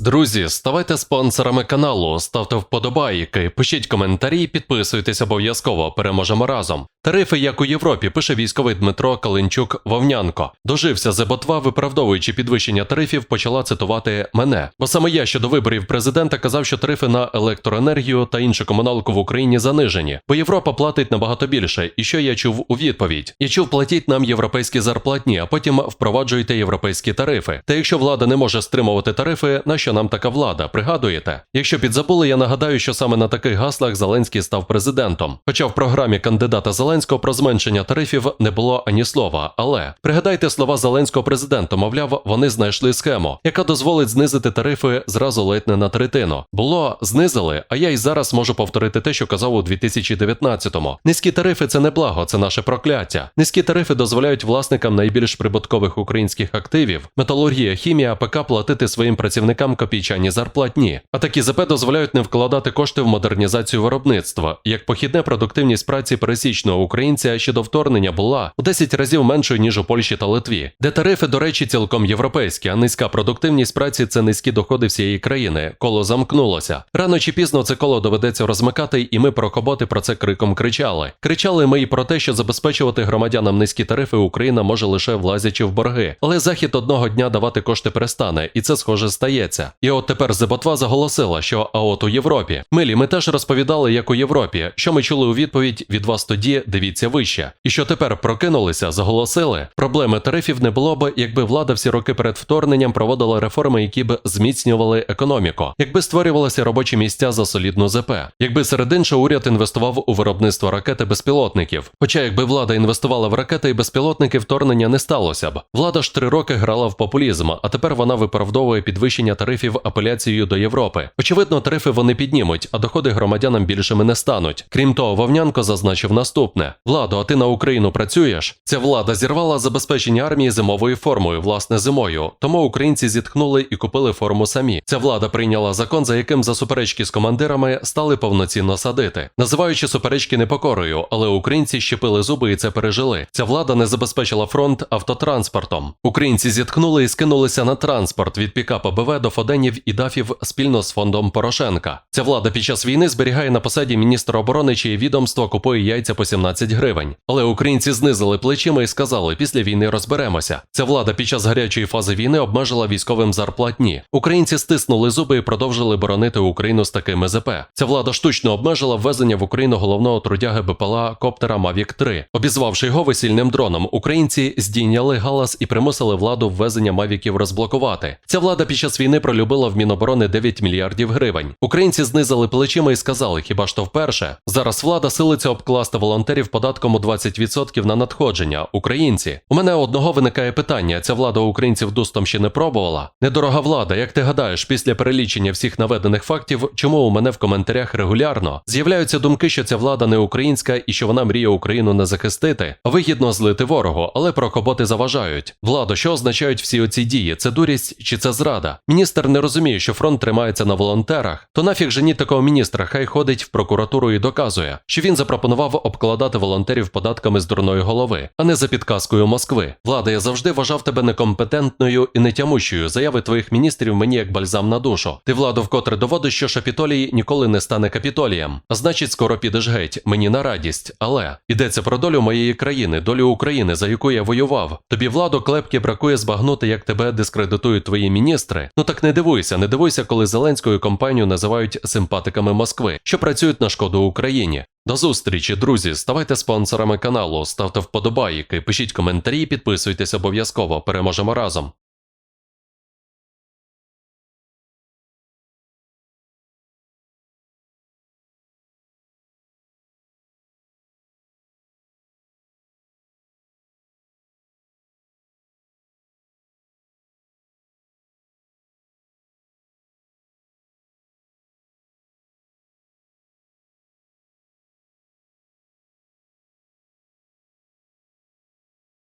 Друзі, ставайте спонсорами каналу, ставте вподобайки, пишіть коментарі, підписуйтесь обов'язково. Переможемо разом. Тарифи, як у Європі, пише військовий Дмитро Калинчук Вовнянко. Дожився з ботва, виправдовуючи підвищення тарифів, почала цитувати мене. Бо саме я щодо виборів президента казав, що тарифи на електроенергію та іншу комуналку в Україні занижені, бо Європа платить набагато більше. І що я чув у відповідь? Я чув, платіть нам європейські зарплатні, а потім впроваджуйте європейські тарифи. Та якщо влада не може стримувати тарифи, на що нам така влада? Пригадуєте? Якщо підзабули, я нагадаю, що саме на таких гаслах Зеленський став президентом. Хоча в програмі кандидата Зеленського про зменшення тарифів не було ані слова. Але пригадайте слова Зеленського президента, мовляв, вони знайшли схему, яка дозволить знизити тарифи зразу ледь не на третину. Було знизили, а я й зараз можу повторити те, що казав у 2019-му. Низькі тарифи це не благо, це наше прокляття. Низькі тарифи дозволяють власникам найбільш прибуткових українських активів, металургія, хімія, АПК платити своїм працівникам копійчані зарплатні. А такі ЗП дозволяють не вкладати кошти в модернізацію виробництва. Як похідне продуктивність праці пересічного українця ще до вторгнення була у 10 разів меншою ніж у Польщі та Литві, де тарифи, до речі, цілком європейські, а низька продуктивність праці це низькі доходи всієї країни. Коло замкнулося. Рано чи пізно це коло доведеться розмикати, і ми про коботи про це криком кричали. Кричали ми і про те, що забезпечувати громадянам низькі тарифи Україна може лише влазячи в борги. Але захід одного дня давати кошти перестане, і це схоже стається. І от тепер Зеботва заголосила, що а от у Європі. Милі, ми теж розповідали, як у Європі. Що ми чули у відповідь від вас тоді, дивіться вище. І що тепер прокинулися, заголосили. Проблеми тарифів не було б, якби влада всі роки перед вторгненням проводила реформи, які б зміцнювали економіку, якби створювалися робочі місця за солідну ЗП, якби серед іншого уряд інвестував у виробництво ракети безпілотників. Хоча якби влада інвестувала в ракети і безпілотники, вторгнення не сталося б. Влада ж три роки грала в популізм, а тепер вона виправдовує підвищення тарифів апеляцією до Європи. Очевидно, тарифи вони піднімуть, а доходи громадянам більшими не стануть. Крім того, Вовнянко зазначив наступне: Владо, а ти на Україну працюєш? Ця влада зірвала забезпечення армії зимовою формою, власне, зимою. Тому українці зітхнули і купили форму самі. Ця влада прийняла закон, за яким за суперечки з командирами стали повноцінно садити, називаючи суперечки непокорою, але українці щепили зуби і це пережили. Ця влада не забезпечила фронт автотранспортом. Українці зітхнули і скинулися на транспорт від пікапа БВ до Фоденів і дафів спільно з фондом Порошенка. Ця влада під час війни зберігає на посаді міністра оборони, чиє відомство купує яйця по 17 гривень. Але українці знизили плечима і сказали, після війни розберемося. Ця влада під час гарячої фази війни обмежила військовим зарплатні. Українці стиснули зуби і продовжили боронити Україну з такими ЗП. Ця влада штучно обмежила ввезення в Україну головного трудяги БПЛА коптера Mavic 3. Обізвавши його весільним дроном, українці здійняли галас і примусили владу ввезення мавіків розблокувати. Ця влада під час війни пролюбила в Міноборони 9 мільярдів гривень. Українці знизили плечима і сказали, хіба ж то вперше. Зараз влада силиться обкласти волонтерів податком у 20% на надходження. Українці. У мене одного виникає питання: ця влада українців дустом ще не пробувала. Недорога влада, як ти гадаєш, після перелічення всіх наведених фактів, чому у мене в коментарях регулярно з'являються думки, що ця влада не українська і що вона мріє Україну не захистити, а вигідно злити ворогу, але про коботи заважають. Владо, що означають всі оці дії? Це дурість чи це зрада? Міністр не розуміє, що фронт тримається на волонтерах. То нафіг женіть такого міністра, хай ходить в прокуратуру і доказує, що він запропонував обкладати волонтерів податками з дурної голови, а не за підказкою Москви. Влада, я завжди вважав тебе некомпетентною і нетямущою. Заяви твоїх міністрів мені як бальзам на душу. Ти владу вкотре доводиш, що Шапітолій ніколи не стане капітолієм. А значить, скоро підеш геть. Мені на радість. Але йдеться про долю моєї країни, долю України, за яку я воював. Тобі владу клепки бракує збагнути, як тебе дискредитують твої міністри. Ну так не дивуйся, не дивуйся, коли Зеленською компанію називають симпатиками Москви, що працюють на шкоду Україні. До зустрічі, друзі. Ставайте спонсорами каналу, ставте вподобайки, пишіть коментарі, підписуйтесь обов'язково. Переможемо разом.